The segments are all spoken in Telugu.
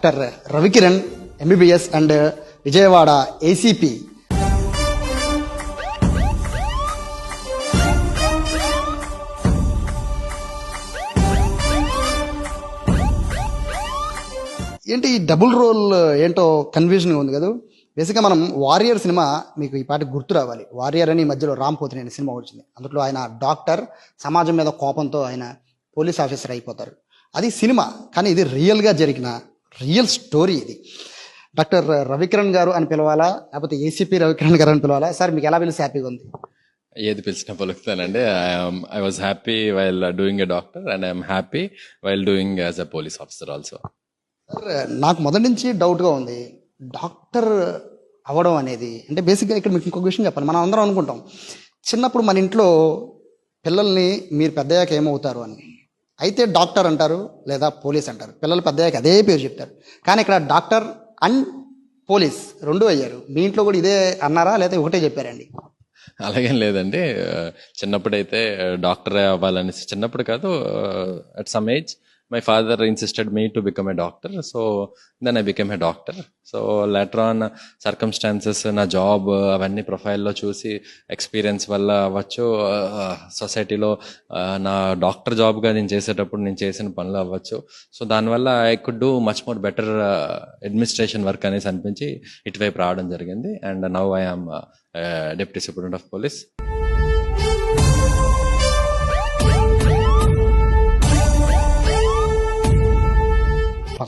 Doctor Ravikiran MBBS and Vijayawada ACP ఏంటి ఈ డబుల్ రోల్ ఏంటో కన్ఫ్యూజన్గా ఉంది కదా? బేసిక్గా మనం వారియర్ సినిమా మీకు ఈ పాట గుర్తు రావాలి. వారియర్ అని ఈ మధ్యలో రామ్ పోతినేని సినిమా వచ్చింది. అందులో ఆయన డాక్టర్ సమాజం మీద కోపంతో ఆయన పోలీస్ ఆఫీసర్ అయిపోతారు. అది సినిమా కానీ ఇది రియల్గా జరిగిన రియల్ స్టోరీ ఇది. డాక్టర్ రవికిరణ్ గారు అని పిలవాలా? లేకపోతే ఏసీపీ రవికిరణ్ గారు అని పిలవాలా? సార్ మీకు ఎలా పిలిచి హ్యాపీగా ఉంది? ఏది పిలిచినా పలుకుతానండి. I was happy while doing a doctor and I'm happy while doing as a police officer also sir నాకు మొదటి నుంచి డౌట్గా ఉంది. డాక్టర్ అవ్వడం అనేది అంటే బేసిక్గా ఇక్కడ మీకు ఇంకొక విషయం చెప్పాలి. మనం అందరం అనుకుంటాం చిన్నప్పుడు మన ఇంట్లో పిల్లల్ని మీరు పెద్దయ్యాక ఏమవుతారు అని. అయితే డాక్టర్ అంటారు లేదా పోలీస్ అంటారు. పిల్లలు పెద్దయ్యాక అదే పేరు చెప్తారు. కానీ ఇక్కడ డాక్టర్ అండ్ పోలీస్ రెండు అయ్యారు. మీ ఇంట్లో కూడా ఇదే అన్నారా? లేదా ఒకటే చెప్పారండి? అలాగేం లేదండి. చిన్నప్పుడైతే డాక్టర్ అవ్వాలనేసి చిన్నప్పుడు కాదు at some age my father insisted me to become a doctor so then I become a doctor so later on circumstances నా జాబ్ అవన్నీ ప్రొఫైల్లో చూసి ఎక్స్పీరియన్స్ వల్ల అవ్వచ్చు. సొసైటీలో నా డాక్టర్ జాబ్గా నేను చేసేటప్పుడు నేను చేసిన పనులు అవ్వచ్చు. సో దానివల్ల I could do much more better administration work అనేసి అనిపించి ఇటువైపు రావడం జరిగింది. And now I'm deputy superintendent of police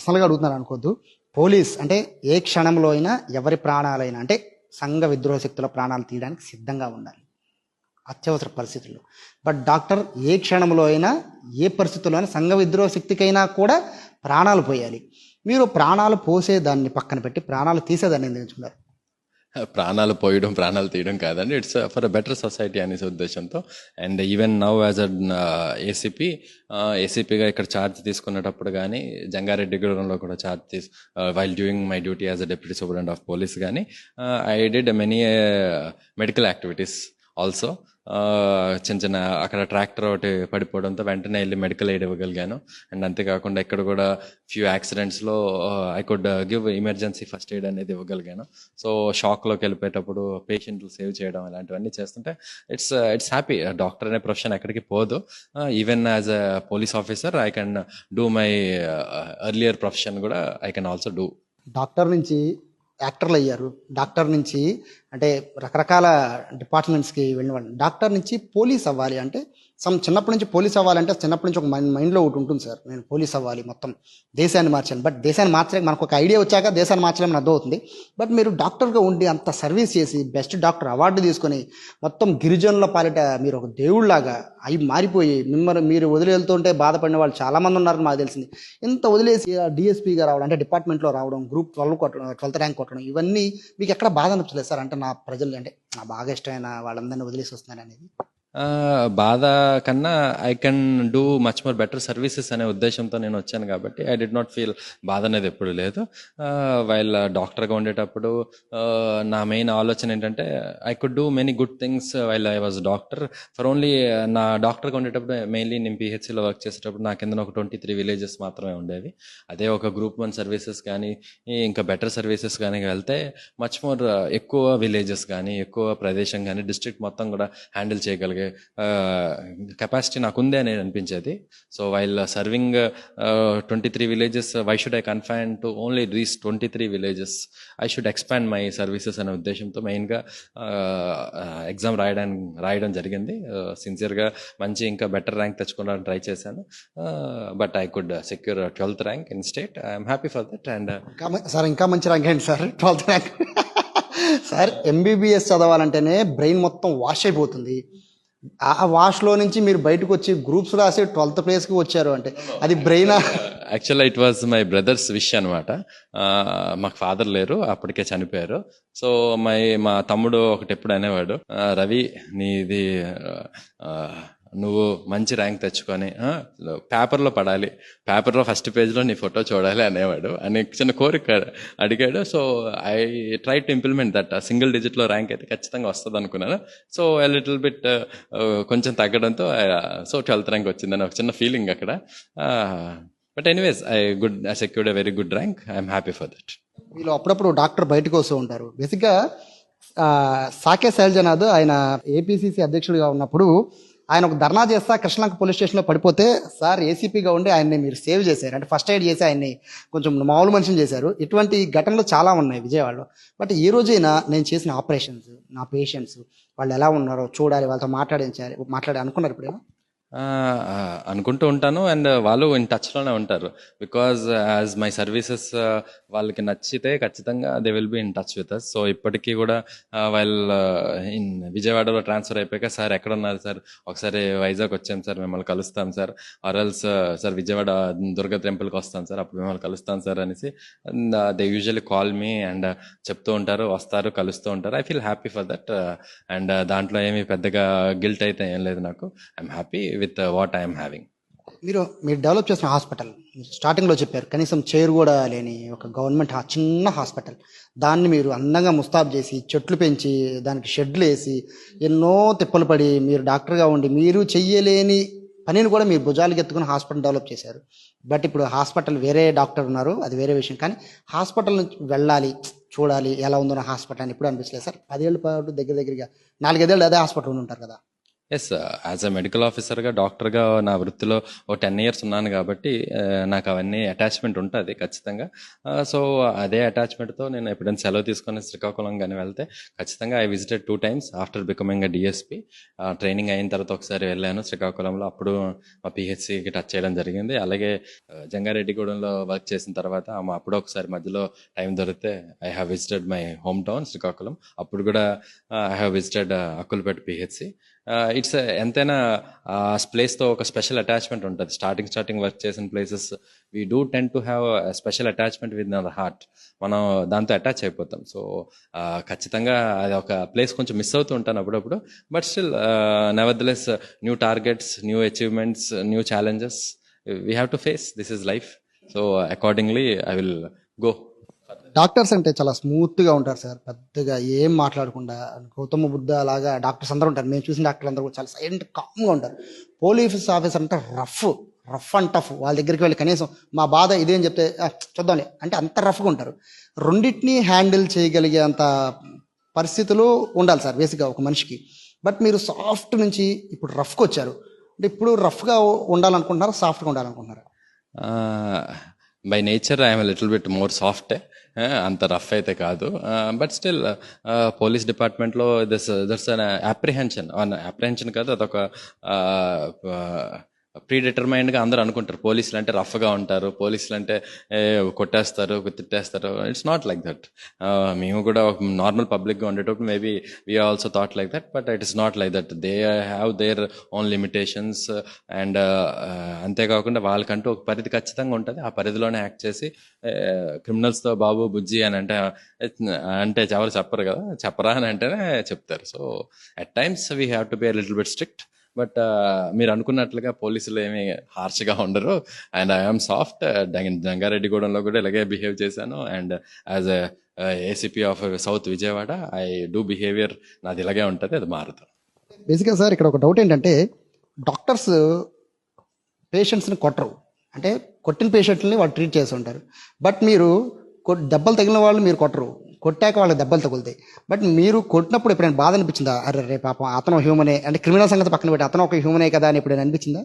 పర్సనల్గా అడుగుతున్నాను అనుకోద్దు పోలీస్ అంటే ఏ క్షణంలో అయినా ఎవరి ప్రాణాలైనా అంటే సంఘ విద్రోహ శక్తుల ప్రాణాలు తీయడానికి సిద్ధంగా ఉండాలి. అత్యవసర పరిస్థితుల్లో. బట్ డాక్టర్ ఏ క్షణంలో అయినా ఏ పరిస్థితుల్లో అయినా సంఘ విద్రోహ శక్తికైనా కూడా ప్రాణాలు పోయాలి. మీరు ప్రాణాలు పోసేదాన్ని పక్కన పెట్టి ప్రాణాలు తీసేదాన్ని ఎందుకు ఎంచుకున్నారు ప్రాణాలు పోయడం ప్రాణాలు తీయడం కాదండి. It's for a better society అనేసి ఉద్దేశంతో. And even now as a ACP ఏసీపీగా ఇక్కడ ఛార్జ్ తీసుకునేటప్పుడు కానీ జంగారెడ్డిగూడెంలో కూడా ఛార్జ్ తీసు while doing my duty as a deputy superintendent of police కానీ I did many medical activities also చిన్న చిన్న అక్కడ ట్రాక్టర్ ఒకటి పడిపోవడంతో వెంటనే వెళ్ళి మెడికల్ ఎయిడ్ ఇవ్వగలిగాను. అండ్ అంతేకాకుండా ఇక్కడ కూడా few యాక్సిడెంట్స్లో I could give emergency first aid అనేది ఇవ్వగలిగాను. సో షాక్లోకి వెళ్ళిపోయేటప్పుడు పేషెంట్లు సేవ్ చేయడం ఇలాంటివన్నీ చేస్తుంటే ఇట్స్ ఇట్స్ హ్యాపీ డాక్టర్ అనే ప్రొఫెషన్ ఎక్కడికి పోదు. Even as a police officer I can do my earlier profession కూడా I can also do doctor నుంచి యాక్టర్లు అయ్యారు. డాక్టర్ నుంచి అంటే రకరకాల డిపార్ట్మెంట్స్కి వెళ్ళిన వాళ్ళు డాక్టర్ నుంచి పోలీస్ అవ్వాలి అంటే సమ్ చిన్నప్పటి నుంచి పోలీస్ అవ్వాలంటే చిన్నప్పటి నుంచి ఒక మైండ్ మైండ్లో ఒకటి ఉంటుంది సార్. నేను పోలీస్ అవ్వాలి మొత్తం. దేశాన్ని మార్చాను బట్ దేశాన్ని మార్చలేక మనకు ఒక ఐడియా వచ్చాక దేశాన్ని మార్చలేమని అర్థమవుతుంది బట్ మీరు డాక్టర్గా ఉండి అంత సర్వీస్ చేసి బెస్ట్ డాక్టర్ అవార్డు తీసుకొని మొత్తం గిరిజనుల పాలిట మీరు ఒక దేవుళ్ళలాగా అవి మారిపోయి మిమ్మల్ని మీరు వదిలి వెళ్తుంటే బాధపడిన వాళ్ళు చాలామంది ఉన్నారని మాకు తెలిసింది. ఇంత వదిలేసి డిఎస్పీగా రావడం అంటే డిపార్ట్మెంట్లో రావడం గ్రూప్ ట్వెల్వ్ కొట్టడం ట్వెల్త్ ర్యాంక్ కొట్టడం ఇవన్నీ మీకు ఎక్కడ బాధ అనిపించలేదు సార్? అంటే నా ప్రజలు అంటే నా బాగా ఇష్టమైన వాళ్ళందరినీ వదిలేసి వస్తున్నాను అనేది బాధ కన్నా I can do much more better services అనే ఉద్దేశంతో నేను వచ్చాను కాబట్టి ఐ డిడ్ నాట్ ఫీల్ బాధ అనేది ఎప్పుడు లేదు. వైల్ డాక్టర్గా uh, ఉండేటప్పుడు నా మెయిన్ ఆలోచన ఏంటంటే I could do many good things while I was doctor for only నా డాక్టర్గా ఉండేటప్పుడు మెయిన్లీ నేను పిహెచ్సిలో వర్క్ చేసేటప్పుడు నా కింద ఒక ట్వంటీ త్రీ విలేజెస్ మాత్రమే ఉండేవి. అదే ఒక గ్రూప్ వన్ సర్వీసెస్ కానీ ఇంకా బెటర్ సర్వీసెస్ కానీ వెళ్తే మచ్ మోర్ uh, ఎక్కువ విలేజెస్ కానీ ఎక్కువ ప్రదేశం కానీ డిస్ట్రిక్ట్ మొత్తం కూడా హ్యాండిల్ చేయగలిగే కెపాసిటీ నాకుంది అని అనిపించేది. So while serving twenty three villages why should I confine to only these twenty three villages I should expand my services అనే ఉద్దేశంతో మెయిన్గా ఎగ్జామ్ రాయడానికి రాయడం జరిగింది. సిన్సియర్గా మంచి ఇంకా బెటర్ ర్యాంక్ తెచ్చుకోవడానికి ట్రై చేశాను. But I could secure twelfth rank in state I'm happy for that and sir ఇంకా మంచి ర్యాంక్ ఏంటి sir? Twelfth rank sir MBBS చదవాలంటేనే brain మొత్తం వాష్ అయిపోతుంది. ఆ వాష్లో నుంచి మీరు బయటకు వచ్చి గ్రూప్స్ రాసి ట్వెల్త్ ప్లేస్కి వచ్చారు అంటే అది బ్రెయిన్ యాక్చువల్గా it was my brother's wish అనమాట మాకు ఫాదర్ లేరు అప్పటికే చనిపోయారు. సో మై మా తమ్ముడు ఒకటి ఎప్పుడు అనేవాడు రవి నీది నువ్వు మంచి ర్యాంక్ తెచ్చుకొని పేపర్లో పడాలి. పేపర్లో ఫస్ట్ పేజ్లో నీ ఫోటో చూడాలి అనేవాడు. అని చిన్న కోరిక అడిగాడు. So I try to implement that. Single డిజిట్లో rank అయితే ఖచ్చితంగా వస్తుంది అనుకున్నాను. సో లిటిల్ బిట్ కొంచెం తగ్గడంతో సో ట్వెల్త్ ర్యాంక్ వచ్చిందని ఒక చిన్న ఫీలింగ్ అక్కడ. But anyways I good I secured a very good rank. I'm happy for that వీళ్ళు అప్పుడప్పుడు డాక్టర్ బయటకు వస్తూ ఉంటారు. బేసిక్గా సాకే శైలజనాథ్ ఆయన ఏపీసీసీ అధ్యక్షుడిగా ఉన్నప్పుడు ఆయన ఒక ధర్నా చేస్తా కృష్ణలంక పోలీస్ స్టేషన్లో పడిపోతే సార్ ఏసీపీగా ఉండి ఆయన్ని మీరు సేవ్ చేశారు. అంటే ఫస్ట్ ఎయిడ్ చేసి ఆయన్ని కొంచెం మామూలు మనిషిని చేశారు. ఇటువంటి ఘటనలు చాలా ఉన్నాయి విజయవాడలో. బట్ ఈ రోజైనా నేను చేసిన ఆపరేషన్స్ నా పేషెంట్స్ వాళ్ళు ఎలా ఉన్నారో చూడాలి వాళ్ళతో మాట్లాడించాలి మాట్లాడి అనుకున్నారు ఇప్పుడేమో. అనుకుంటూ ఉంటాను. అండ్ వాళ్ళు ఇన్ టచ్లోనే ఉంటారు. బికాజ్ యాజ్ మై సర్వీసెస్ వాళ్ళకి నచ్చితే ఖచ్చితంగా they will be in touch with us so ఇప్పటికీ కూడా వాళ్ళు ఇన్ విజయవాడలో ట్రాన్స్ఫర్ అయిపోయాక సార్ ఎక్కడ ఉన్నారు సార్? ఒకసారి వైజాగ్ వచ్చాం సార్ మిమ్మల్ని కలుస్తాం సార్. ఆర్ఎల్స్ సార్ విజయవాడ దుర్గ టెంపుల్కి వస్తాం సార్. అప్పుడు మిమ్మల్ని కలుస్తాం సార్ అనేసి they usually call me and చెప్తూ ఉంటారు. వస్తారు కలుస్తూ ఉంటారు. I feel happy for that and దాంట్లో ఏమి పెద్దగా గిల్ట్ అయితే ఏం లేదు నాకు. I'm happy with what I'm having మీరు మీరు డెవలప్ చేసిన హాస్పిటల్ స్టార్టింగ్లో చెప్పారు కనీసం చైర్ కూడా లేని ఒక గవర్నమెంట్ చిన్న హాస్పిటల్ దాన్ని మీరు అందంగా ముస్తాబ్ చేసి చెట్లు పెంచి దానికి షెడ్లు వేసి ఎన్నో తిప్పలు పడి మీరు డాక్టర్గా ఉండి మీరు చెయ్యలేని పనిని కూడా మీరు భుజాలకు ఎత్తుకుని హాస్పిటల్ డెవలప్ చేశారు. బట్ ఇప్పుడు హాస్పిటల్ వేరే డాక్టర్ ఉన్నారు అది వేరే విషయం. కానీ హాస్పిటల్ నుంచి వెళ్ళాలి చూడాలి ఎలా ఉందో హాస్పిటల్ అని ఎప్పుడు అనిపించలేదు సార్. పదేళ్ళ పాటు దగ్గర దగ్గరగా నాలుగైదేళ్ళు అదే హాస్పిటల్ ఉంటారు కదా. ఎస్ యాజ్ అ మెడికల్ ఆఫీసర్గా డాక్టర్గా నా వృత్తిలో ఓ టెన్ ఇయర్స్ ఉన్నాను కాబట్టి నాకు అవన్నీ అటాచ్మెంట్ ఉంటుంది ఖచ్చితంగా. సో అదే అటాచ్మెంట్తో నేను ఎప్పుడైనా సెలవు తీసుకొని శ్రీకాకుళం కానీ వెళ్తే ఖచ్చితంగా I visited two times after becoming a DSP training అయిన తర్వాత ఒకసారి వెళ్ళాను శ్రీకాకుళంలో. అప్పుడు మా పిహెచ్సికి టచ్ చేయడం జరిగింది. అలాగే జంగారెడ్డిగూడెంలో వర్క్ చేసిన తర్వాత అప్పుడు ఒకసారి మధ్యలో టైం దొరికితే I have visited my home town Srikakulam. అప్పుడు కూడా I have visited Akkulapeta PHC it's ఎంతైనా ఆ ప్లేస్తో ఒక స్పెషల్ అటాచ్మెంట్ ఉంటుంది. స్టార్టింగ్ స్టార్టింగ్ వర్క్ చేసిన places we do tend to have special attachment with our heart మనం దాంతో అటాచ్ అయిపోతాం. సో ఖచ్చితంగా అది ఒక ప్లేస్ కొంచెం మిస్ అవుతూ ఉంటాను అప్పుడప్పుడు. But still nevertheless new targets new achievements new challenges we have to face this is life so accordingly I will go doctors అంటే చాలా స్మూత్గా ఉంటారు సార్. పెద్దగా ఏం మాట్లాడకుండా గౌతమ బుద్ధ అలాగా డాక్టర్స్ అందరూ ఉంటారు. మేము చూసిన డాక్టర్లు అందరూ కూడా చాలా సైలెంట్ కామ్గా ఉంటారు. పోలీస్ ఆఫీసర్ అంటే రఫ్ రఫ్ అండ్ టఫ్. వాళ్ళ దగ్గరికి వెళ్ళి కనీసం మా బాధ ఇదేం చెప్తే చూద్దాంలే. అంటే అంత రఫ్గా ఉంటారు. రెండింటినీ హ్యాండిల్ చేయగలిగే అంత పరిస్థితులు ఉండాలి సార్ బేసిక్గా ఒక మనిషికి. బట్ మీరు సాఫ్ట్ నుంచి ఇప్పుడు రఫ్కి వచ్చారు. అంటే ఇప్పుడు రఫ్గా ఉండాలనుకుంటున్నారా సాఫ్ట్గా ఉండాలనుకుంటున్నారా? By nature I'm little bit more soft. అంత రఫ్ అయితే కాదు. బట్ స్టిల్ పోలీస్ డిపార్ట్మెంట్లో this there's an apprehension. Apprehension కాదు అదొక ప్రీ డిటర్మైన్డ్గా అందరూ అనుకుంటారు. పోలీసులు అంటే రఫ్గా ఉంటారు పోలీసులు అంటే కొట్టేస్తారు తిట్టేస్తారు. ఇట్స్ నాట్ లైక్ దట్ మేము కూడా నార్మల్ పబ్లిక్గా ఉండేటప్పుడు maybe we also thought like that but it is not like that they have their own limitations and అంతేకాకుండా వాళ్ళకంటూ ఒక పరిధి ఖచ్చితంగా ఉంటుంది. ఆ పరిధిలోనే యాక్ట్ చేసి క్రిమినల్స్తో బాబు బుజ్జి అని అంటే అంటే ఎవరు చెప్పరు కదా చెప్పరా అని అంటేనే చెప్తారు. So at times we have to be little bit strict but మీరు అనుకున్నట్లుగా పోలీసులు ఏమి హార్ష్గా ఉండరు. అండ్ ఐఎమ్ సాఫ్ట్ జంగారెడ్డిగూడెంలో కూడా ఇలాగే బిహేవ్ చేశాను. And as ACP of south Vijayawada I do behaviour నాది ఇలాగే ఉంటుంది అది మారుతుంది బేసిక్గా సార్ ఇక్కడ ఒక డౌట్ ఏంటంటే డాక్టర్స్ పేషెంట్స్ని కొట్టరు. అంటే కొట్టిన పేషెంట్ని వాళ్ళు ట్రీట్ చేసి ఉంటారు బట్ మీరు దెబ్బలు తగిలిన వాళ్ళు మీరు కొట్టరు. కొట్టాక వాళ్ళకి దెబ్బలు తగులుతాయి. బట్ మీరు కొట్టినప్పుడు ఎప్పుడైనా బాధ అనిపించిందా? అరే రే పాపం అతను హ్యూమనే అంటే క్రిమినల్ సంగతి పక్కన పెట్టి అతను ఒక హ్యూమనే కదా అని ఎప్పుడైనా అనిపించిందా?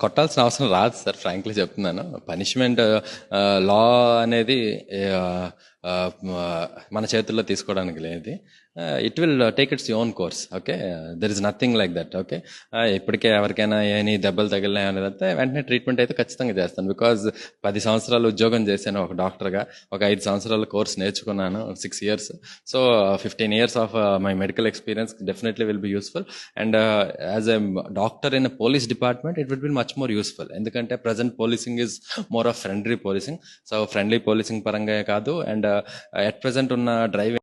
కొట్టాల్సిన అవసరం రాదు సార్ ఫ్రాంక్లీ చెప్తున్నాను. పనిష్మెంట్ లా అనేది మన చేతుల్లో తీసుకోవడానికి లేదు it will take its own course okay there is nothing like that okay ఇప్పటికే ఎవరికైనా ఏని దెబ్బలు తగిలినాయి అనేది వెంటనే ట్రీట్మెంట్ అయితే ఖచ్చితంగా చేస్తాను. బికాజ్ పది సంవత్సరాలు ఉద్యోగం చేశాను ఒక డాక్టర్గా ఒక ఐదు సంవత్సరాల కోర్స్ నేర్చుకున్నాను six years so fifteen years of my medical experience definitely will be useful and as a doctor in police department it will be much more useful ఎందుకంటే present policing is more of friendly policing so friendly policing పరంగా కాదు. అండ్ ఎట్ ప్రజెంట్ ఉన్న డ్రైవింగ్